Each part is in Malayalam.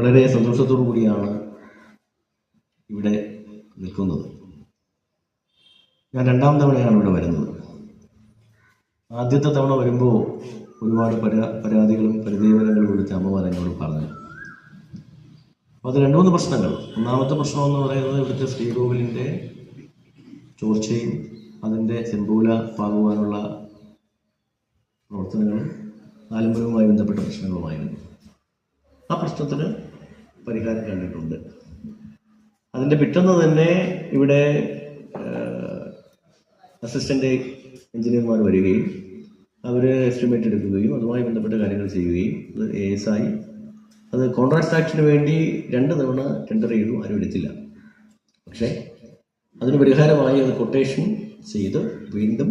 വളരെ സന്തോഷത്തോടു കൂടിയാണ് ഇവിടെ നിൽക്കുന്നത്. ഞാൻ രണ്ടാം തവണയാണ് ഇവിടെ വരുന്നത്. ആദ്യത്തെ തവണ വരുമ്പോൾ ഒരുപാട് പരാ പരാതികളും പരിദേവനങ്ങളും ഇവിടുത്തെ അമ്മമാർ എന്നോട് പറഞ്ഞു. അപ്പോൾ അത് രണ്ട് മൂന്ന് പ്രശ്നങ്ങൾ. ഒന്നാമത്തെ പ്രശ്നം എന്ന് പറയുന്നത് ഇവിടുത്തെ ശ്രീകോവിലിന്റെ ചോർച്ചയും അതിന്റെ ചെമ്പൂല പാകുവാനുള്ള പ്രവർത്തനങ്ങളും ആലംബനവുമായി ബന്ധപ്പെട്ട പ്രശ്നങ്ങളുമായിരുന്നു. ആ പ്രശ്നത്തിന് പരിഹാരം കണ്ടിട്ടുണ്ട്. അതിന്റെ പിറ്റെന്ന് തന്നെ ഇവിടെ അസിസ്റ്റന്റ് എഞ്ചിനീയർമാർ വരികയും അവർ എസ്റ്റിമേറ്റ് എടുക്കുകയും അതുമായി ബന്ധപ്പെട്ട കാര്യങ്ങൾ ചെയ്യുകയും അത് എ എസ് ആയി. അത് കോൺട്രാക്ട് ആക്ഷന് വേണ്ടി രണ്ട് തവണ ടെൻഡർ ചെയ്തു ആരും എടുത്തില്ല. പക്ഷേ അതിന് പരിഹാരമായി അത് കൊട്ടേഷൻ ചെയ്ത് വീണ്ടും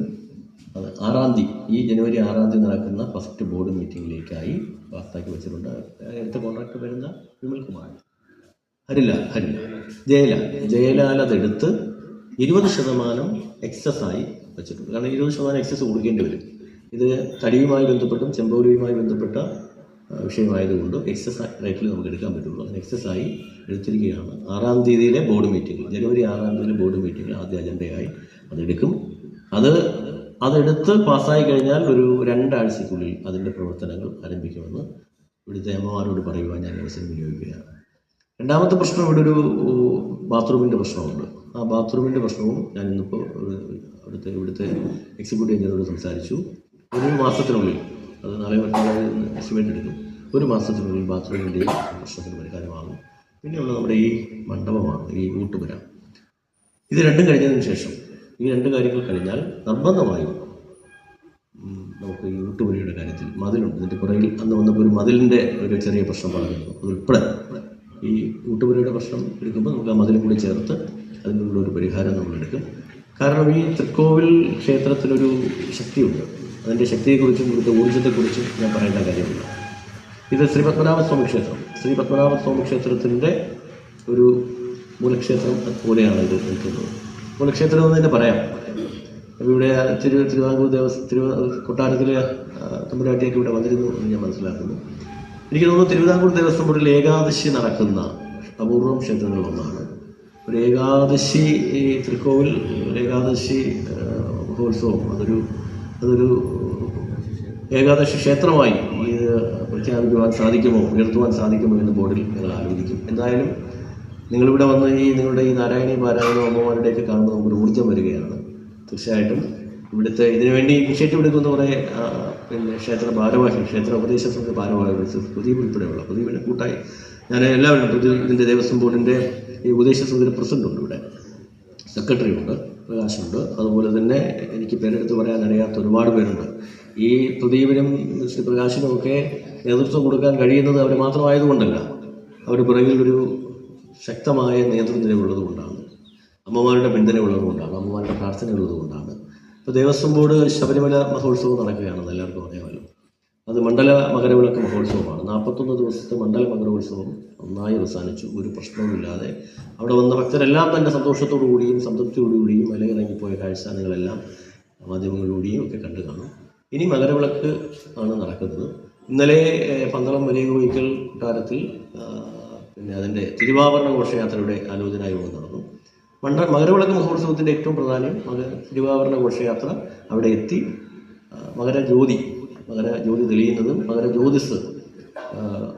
അത് ആറാം തീയതി ഈ ജനുവരി ആറാം തീയതി നടക്കുന്ന ഫസ്റ്റ് ബോർഡ് മീറ്റിംഗിലേക്കായി പാസ്സാക്കി വെച്ചിട്ടുണ്ട്. അടുത്ത കോൺട്രാക്ട് വരുന്ന വിമൽകുമാർ ഹരില ഹരില ജയലാൽ. ജയലാൽ അതെടുത്ത് ഇരുപത് ശതമാനം എക്സസ് ആയി വെച്ചിട്ടുണ്ട്. കാരണം ഇരുപത് ശതമാനം എക്സസ് കൊടുക്കേണ്ടി വരും. ഇത് തടിയുമായി ബന്ധപ്പെട്ടും ചെമ്പോലിയുമായി ബന്ധപ്പെട്ട വിഷയമായതുകൊണ്ട് എക്സസ് റേറ്റിൽ നമുക്ക് എടുക്കാൻ പറ്റുള്ളൂ. എക്സസ് ആയി എടുത്തിരിക്കുകയാണ് ആറാം തീയതിയിലെ ബോർഡ് മീറ്റിംഗ് ജനുവരി ആറാം തീയതിയിലെ ബോർഡ് മീറ്റിംഗ് ആദ്യ അജണ്ടയായി അതെടുക്കും. അത് അതെടുത്ത് പാസ്സായി കഴിഞ്ഞാൽ ഒരു രണ്ടാഴ്ചക്കുള്ളിൽ അതിന്റെ പ്രവർത്തനങ്ങൾ ആരംഭിക്കുമെന്ന് ഇവിടുത്തെ അമ്മമാരോട് പറയുവാൻ ഞാൻ അവസരം വിനിയോഗിക്കുകയാണ്. രണ്ടാമത്തെ പ്രശ്നം ഇവിടെ ഒരു ബാത്റൂമിന്റെ പ്രശ്നമുണ്ട്. ആ ബാത്റൂമിന്റെ പ്രശ്നവും ഞാൻ ഇന്നിപ്പോൾ അവിടുത്തെ ഇവിടുത്തെ എക്സിക്യൂട്ടീവ് എഞ്ചിനോട് സംസാരിച്ചു. ഒരു മാസത്തിനുള്ളിൽ അത് നാളെ എസ്റ്റിമേറ്റ് എടുക്കും. ഒരു മാസത്തിനുള്ളിൽ ബാത്റൂമിന്റെ പ്രശ്നത്തിന് പരിഹാരമാകും. പിന്നെയുള്ള നമ്മുടെ ഈ മണ്ഡപമാണ് ഈ ഊട്ടുപുര. ഇത് രണ്ടും കഴിഞ്ഞതിന് ശേഷം ഈ രണ്ട് കാര്യങ്ങൾ കഴിഞ്ഞാൽ നിർബന്ധമായും നമുക്ക് ഈ ഊട്ടുപുരയുടെ കാര്യത്തിൽ മതിലുണ്ട്. ഇതിന്റെ പുറകിൽ അന്ന് വന്നപ്പോൾ ഒരു മതിലിന്റെ ഒരു ചെറിയ പ്രശ്നം പറഞ്ഞിരുന്നു അതുൾപ്പെടെ ഈ ഊട്ടുപുരയുടെ പ്രശ്നം എടുക്കുമ്പോൾ നമുക്ക് ആ മതിലും കൂടി ചേർത്ത് അതിനുള്ള ഒരു പരിഹാരം നമ്മൾ എടുക്കും. കാരണം ഈ തൃക്കോവിൽ ക്ഷേത്രത്തിനൊരു ശക്തിയുണ്ട്. അതിന്റെ ശക്തിയെക്കുറിച്ചും ഇവിടുത്തെ ഊർജത്തെക്കുറിച്ചും ഞാൻ പറയേണ്ട കാര്യമില്ല. ഇത് ശ്രീ പത്മനാഭസ്വാമി ക്ഷേത്രം. ശ്രീ ക്ഷേത്രത്തിന്റെ ഒരു മൂലക്ഷേത്രം അതുപോലെയാണ് ഇത് നിൽക്കുന്നത്. മൂലക്ഷേത്രം എന്ന് തന്നെ പറയാം. അപ്പോൾ ഇവിടെ തിരു തിരുവിതാംകൂർ ദേവസ്വം തിരു കൊട്ടാരത്തിലെ തമ്പുരാട്ടിയൊക്കെ ഇവിടെ വന്നിരുന്നു എന്ന് ഞാൻ മനസ്സിലാക്കുന്നു. എനിക്ക് തോന്നുന്നു തിരുവിതാംകൂർ ദേവസ്വം ബോർഡിൽ ഏകാദശി നടക്കുന്ന അപൂർവം ക്ഷേത്രങ്ങളിലൊന്നാണ്. ഒരു ഏകാദശി ഈ തൃക്കോവിൽ ഏകാദശി മഹോത്സവം അതൊരു അതൊരു ഏകാദശി ക്ഷേത്രമായി ഇത് പ്രഖ്യാപിക്കുവാൻ സാധിക്കുമോ ഉയർത്തുവാൻ സാധിക്കുമോ എന്ന് ബോർഡിൽ ഞങ്ങൾ ആലോചിക്കും. എന്തായാലും നിങ്ങളിവിടെ വന്ന് ഈ നിങ്ങളുടെ ഈ നാരായണി പാരായണ അമ്മമാരുടെയൊക്കെ കാണുമ്പോൾ നമുക്കൊരു ഊർജം വരികയാണ്. തീർച്ചയായിട്ടും ഇവിടുത്തെ ഇതിനുവേണ്ടി ഇനിഷ്യേറ്റീവ് എടുക്കുന്ന കുറേ പിന്നെ ക്ഷേത്ര ഭാരവാഹികൾ ക്ഷേത്ര ഉപദേശ സമിതി ഭാരവാഹികൾ പ്രദീപ് ഉൾപ്പെടെയുള്ള പ്രദീപിനെ കൂട്ടായി. ഞാൻ എല്ലാവരും പുതിയ ഇതിന്റെ ദേവസ്വം ബോർഡിന്റെ ഈ ഉപദേശ സമിതിയുടെ പ്രസിഡന്റ് ഉണ്ട് ഇവിടെ. സെക്രട്ടറി ഉണ്ട് പ്രകാശുണ്ട് അതുപോലെ തന്നെ എനിക്ക് പേരെടുത്ത് പറയാൻ അറിയാത്ത ഒരുപാട് പേരുണ്ട്. ഈ പ്രദീപിനും ശ്രീ പ്രകാശിനും ഒക്കെ നേതൃത്വം കൊടുക്കാൻ കഴിയുന്നത് അവർ മാത്രമായതുകൊണ്ടല്ല. അവർ പിറകിൽ ഒരു ശക്തമായ നേതൃനിര ഉള്ളതുകൊണ്ടാണ് അമ്മമാരുടെ പിന്തുണ ഉള്ളതുകൊണ്ടാണ് അമ്മമാരുടെ പ്രാർത്ഥന ഉള്ളതുകൊണ്ടാണ് ഇപ്പോൾ ദേവസ്വം ബോർഡ് ശബരിമല മഹോത്സവം നടക്കുകയാണെന്ന് എല്ലാവർക്കും അറിയാമല്ലോ. അത് മണ്ഡല മകരവിളക്ക് മഹോത്സവമാണ്. നാൽപ്പത്തൊന്ന് ദിവസത്തെ മണ്ഡല മകരോത്സവം നന്നായി അവസാനിച്ചു. ഒരു പ്രശ്നവുമില്ലാതെ അവിടെ വന്ന ഭക്തരെല്ലാം തന്നെ സന്തോഷത്തോടു കൂടിയും സംതൃപ്തിയോടുകൂടിയും മലയിറങ്ങിപ്പോയ കാഴ്ച മാധ്യമങ്ങളിലൂടെയും ഒക്കെ കണ്ടു കാണും. ഇനി മകരവിളക്ക് ആണ് നടക്കുന്നത്. ഇന്നലെ പന്തളം വലിയ കോയിക്കൽ കൊട്ടാരത്തിൽ പിന്നെ അതിന്റെ തിരുവാഭരണ ഘോഷയാത്രയുടെ ആലോചന യോഗം നടന്നു. മണ്ഡ മകരവിളക്ക് മഹോത്സവത്തിന്റെ ഏറ്റവും പ്രധാനം മക തിരുവാഭരണ ഘോഷയാത്ര അവിടെ എത്തി. മകരജ്യോതി മകരജ്യോതി തെളിയുന്നതും മകരജ്യോതിസ്